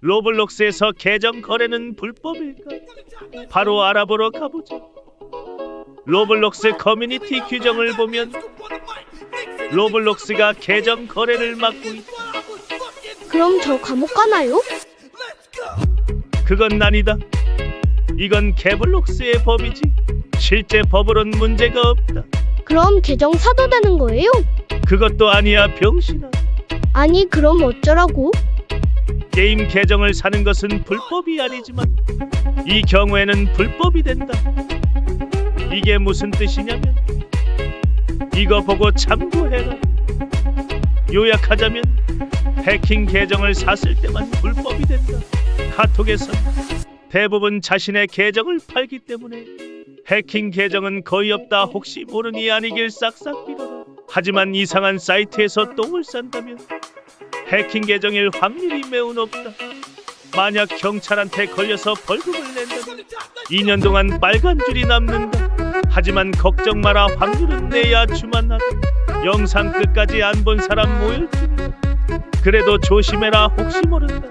로블록스에서 계정 거래는 불법일까? 바로 알아보러 가보자. 로블록스 커뮤니티 규정을 보면 로블록스가 계정 거래를 막고 있다. 그럼 저 감옥 가나요? 그건 아니다. 이건 개블록스의 법이지. 실제 법으론 문제가 없다. 그럼 계정 사도 되는 거예요? 그것도 아니야 병신아. 아니 그럼 어쩌라고? 게임 계정을 사는 것은 불법이 아니지만 이 경우에는 불법이 된다. 이게 무슨 뜻이냐면 이거 보고 참고해라. 요약하자면 해킹 계정을 샀을 때만 불법이 된다. 카톡에서 대부분 자신의 계정을 팔기 때문에 해킹 계정은 거의 없다. 혹시 모르니 아니길 싹싹 빌어라. 하지만 이상한 사이트에서 똥을 싼다면 해킹 계정일 확률이 매우 높다. 만약 경찰한테 걸려서 벌금을 낸다면 2년 동안 빨간 줄이 남는다. 하지만 걱정 마라 확률은 내야 주만하다. 영상 끝까지 안 본 사람 모일지니라. 그래도 조심해라 혹시 모른다.